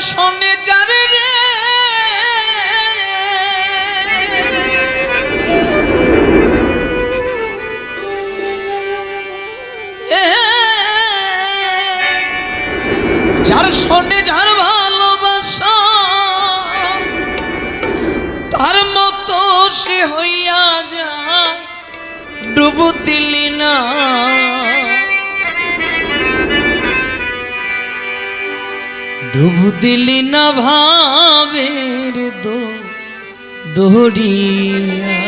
শোনে যার রে। যার শোনে যার ভালোবাসা, তার মতো সে হইয়া যায়, ডুবু দিলি না। ডুবু দিলি না ভাবের দো, দোহরিয়া।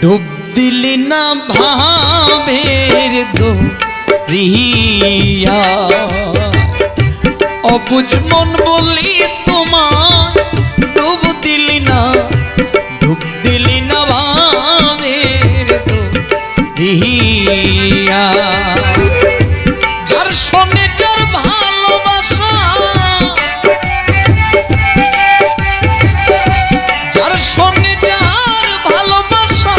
ডুব দিলি না ভাবের দো রিয়া অবুজ মন বলি তোমায়, ডুব দিলি না, ডুব দিলি রিয়া যার সঙ্গে যার ভালোবাসা, যার সঙ্গে যার ভালোবাসা,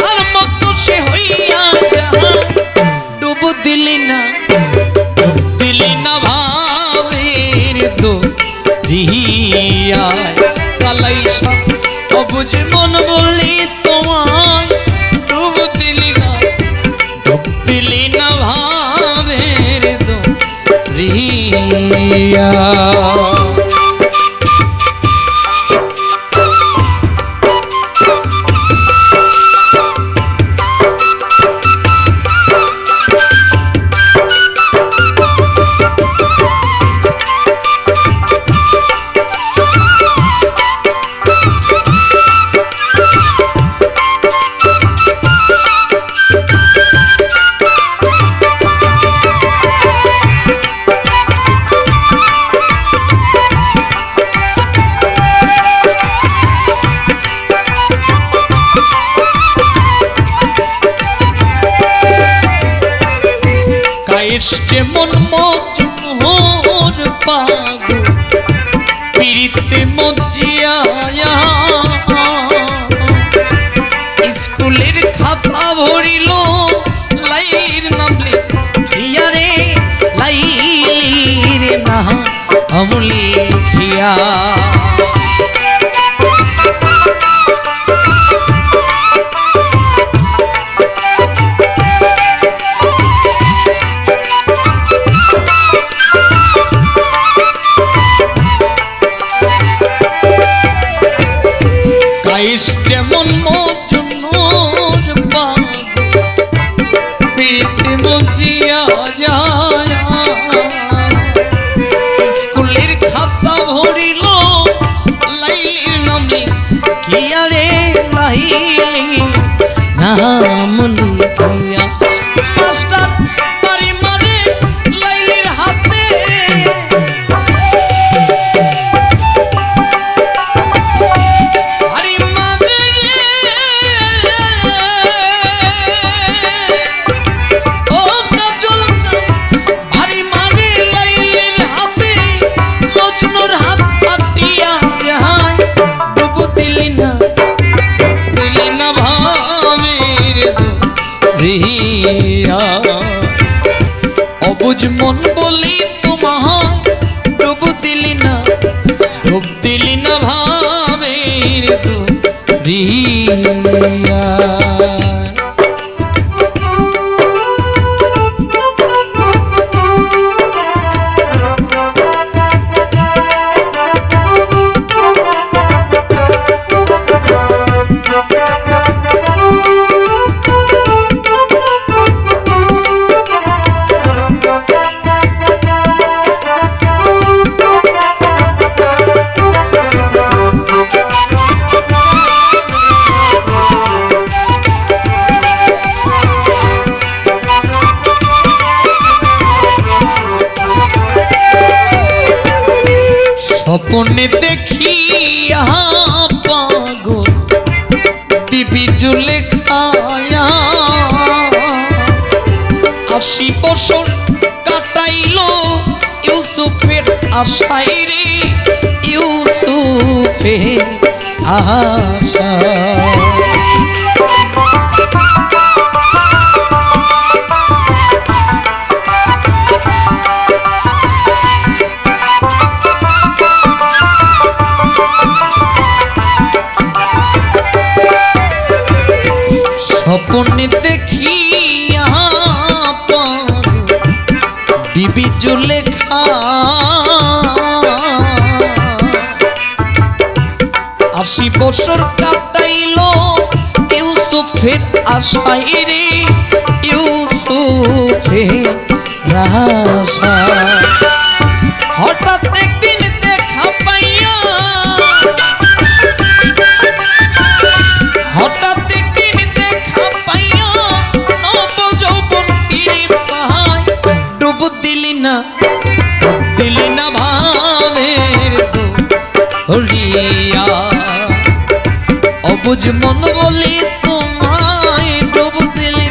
তার মতো সে হইয়া যায়। দিলি না দিলি ভাবের দো রিয়ায় কালাইসা অবুঝ রিয়া মন মজুর পাগো পিরিতে মজিয়া স্কুলের খাতা ভরিল, লাইর নামলে খিয়ারে লাইলির না আমলি খিয়া বসিয়া যায় স্কুলের খাতা ভরিল লাইলির নামলি কি আরে লাইলি নাম লিখিয়া অবুজ মন স্বপ্নে দেখি পাগল? বিবি জুলে খায়া। আশি বছর কাটাইল ইউসুফের আশাই রে ইউসুফে আশা বিবি জুলেখা আশি বছর কাটাইল ইউসুফের আশাই রে ইউসুফের হঠাৎ না, দিলি না ভাবের হরিয়া। অবুঝ মন বলি তোমায় ডুব দিলি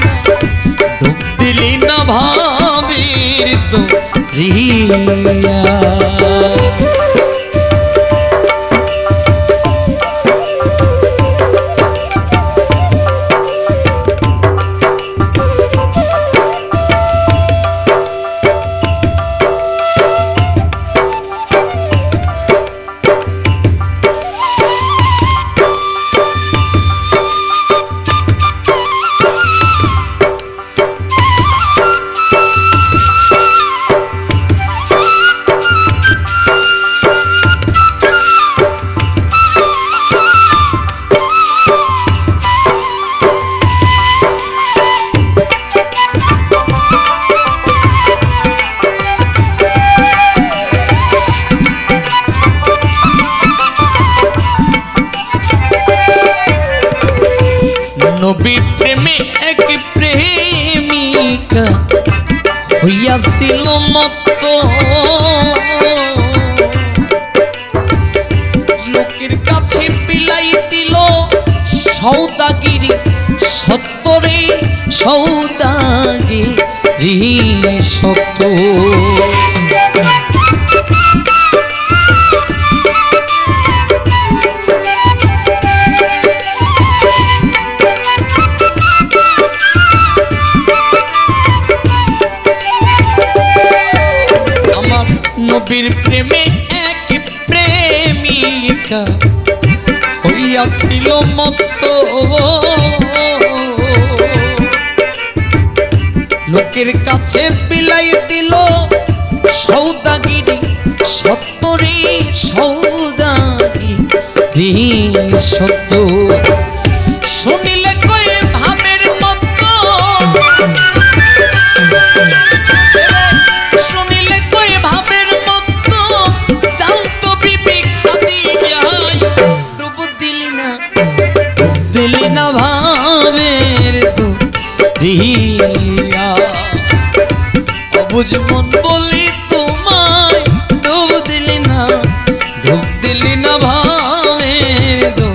ডুব দিলি না ভাবের তো রিয়া নবীর প্রেমে এক প্রেমিকা হইয়াছিল মত লোকের কাছে পিলাই দিল সৌদাগিরি সত্তরে সৌদাগিরি সত্য নবীর প্রেমে এক প্রেমিকা হইয়াছিল মত লোকের কাছে বিলাই দিল সৌদাগিরি সত্তরে সৌদাগিরি সত্য অবুঝ মন বলি তোমায় ডুব দিলি না ডুব দিলি না ভাবের তো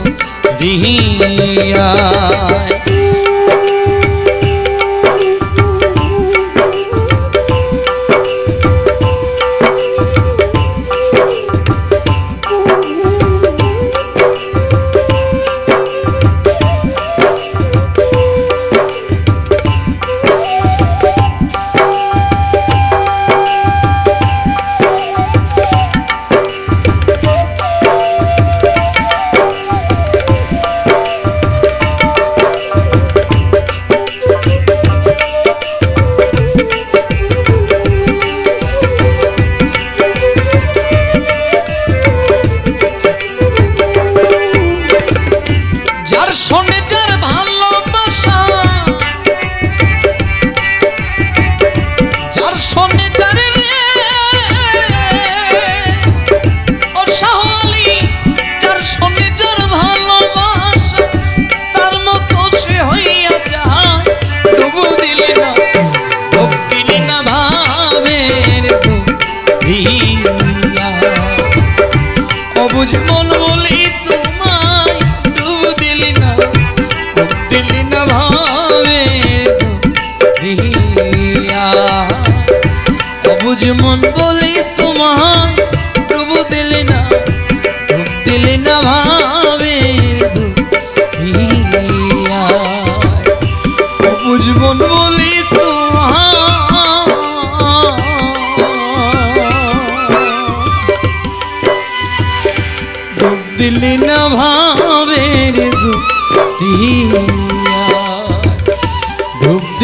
রিয়া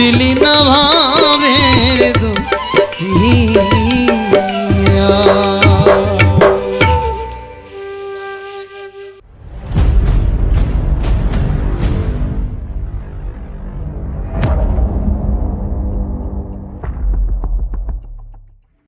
দিলি না ভাবের দুটিয়া